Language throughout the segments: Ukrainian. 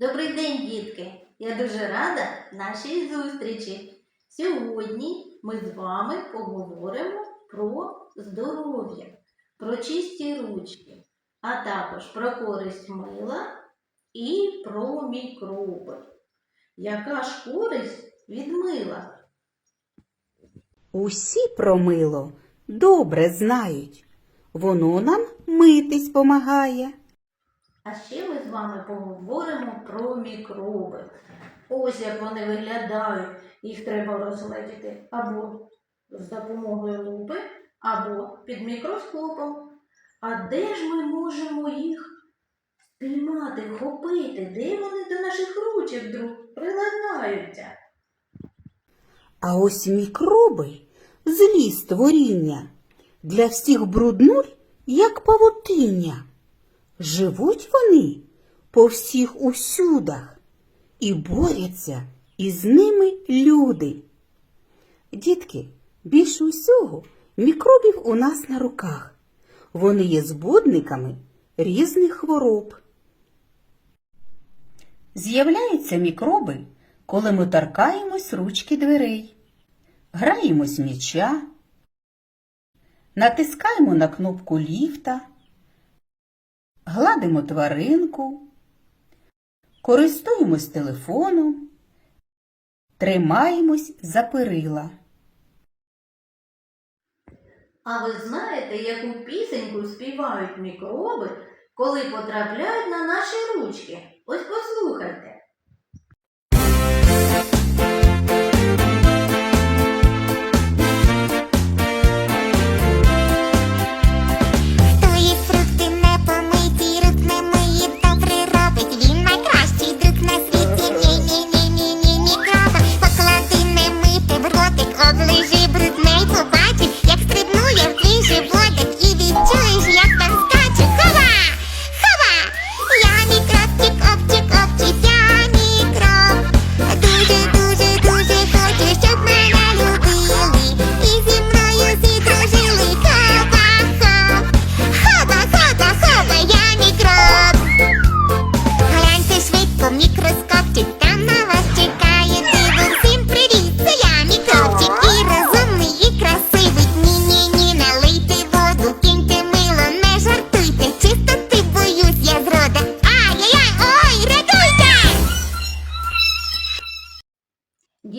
Добрий день, дітки! Я дуже рада нашій зустрічі. Сьогодні ми з вами поговоримо про здоров'я, про чисті ручки, а також про користь мила і про мікроби. Яка ж користь від мила? Усі про мило добре знають. Воно нам митись помагає. А ще ми з вами поговоримо про мікроби. Ось як вони виглядають. Їх треба розгледіти або з допомогою лупи, або під мікроскопом. А де ж ми можемо їх спіймати, вхопити? Де вони до наших ручок вдруг приладнаються? А ось мікроби злі створіння. Для всіх бруднуль, як павутиння. Живуть вони по всіх усюдах і борються із ними люди. Дітки, більше усього мікробів у нас на руках. Вони є збудниками різних хвороб. З'являються мікроби, коли ми торкаємось ручки дверей, граємось м'яча, натискаємо на кнопку ліфта, гладимо тваринку, користуємось телефоном, тримаємось за перила. А ви знаєте, яку пісеньку співають мікроби, коли потрапляють на наші ручки? Ось послухайте.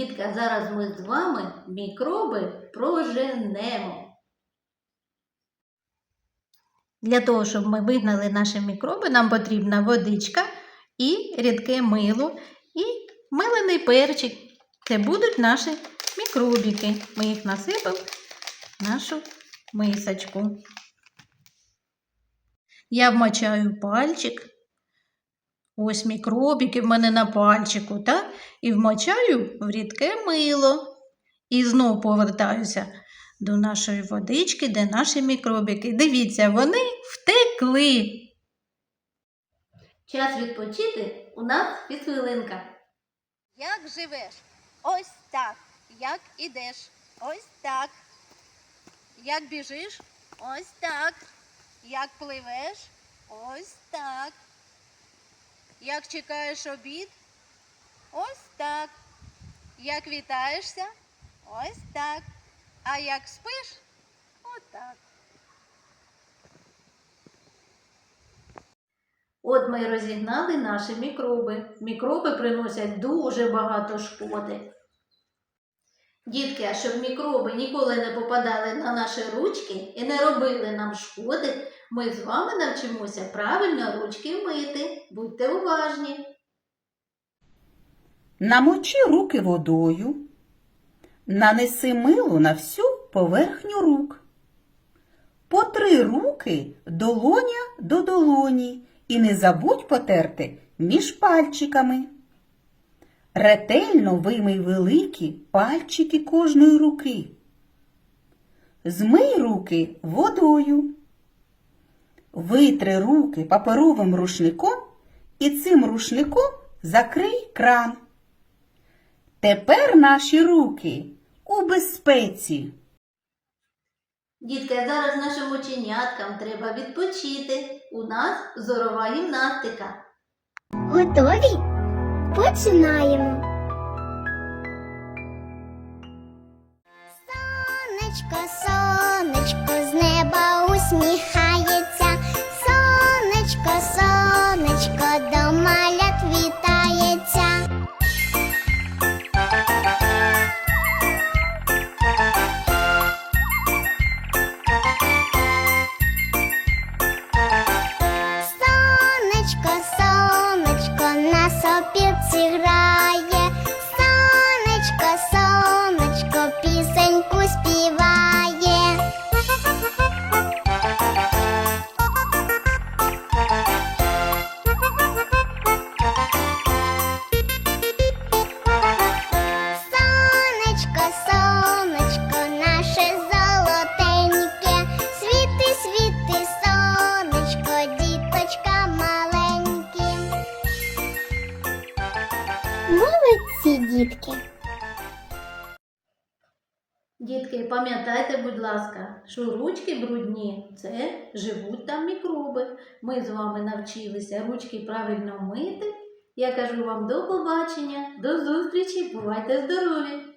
Дітка, зараз ми з вами мікроби проженемо. Для того, щоб ми вигнали наші мікроби, нам потрібна водичка і рідке мило, і милений перчик. Це будуть наші мікробіки. Ми їх насипемо в нашу мисочку. Я вмочаю пальчик. Ось мікробіки в мене на пальчику, так? І вмочаю в рідке мило. І знов повертаюся до нашої водички, де наші мікробіки. Дивіться, вони втекли. Час відпочити у нас хвилинка. Як живеш? Ось так. Як ідеш? Ось так. Як біжиш? Ось так. Як пливеш? Ось так. Як чекаєш обід? Ось так. Як вітаєшся? Ось так. А як спиш? Отак. От ми розігнали наші мікроби. Мікроби приносять дуже багато шкоди. Дітки, а щоб мікроби ніколи не попадали на наші ручки і не робили нам шкоди, ми з вами навчимося правильно ручки мити. Будьте уважні. Намочи руки водою, нанеси мило на всю поверхню рук. Потри руки долоня до долоні і не забудь потерти між пальчиками. Ретельно вимий великі пальчики кожної руки. Змий руки водою. Витри руки паперовим рушником і цим рушником закрий кран. Тепер наші руки у безпеці. Дітки, зараз нашим ученяткам треба відпочити. У нас зорова гімнастика. Готові? Починаємо. Сонечко, сонечко, дітки. Дітки, пам'ятайте, будь ласка, що ручки брудні це живуть там мікроби. Ми з вами навчилися ручки правильно мити. Я кажу вам до побачення, до зустрічі, бувайте здорові!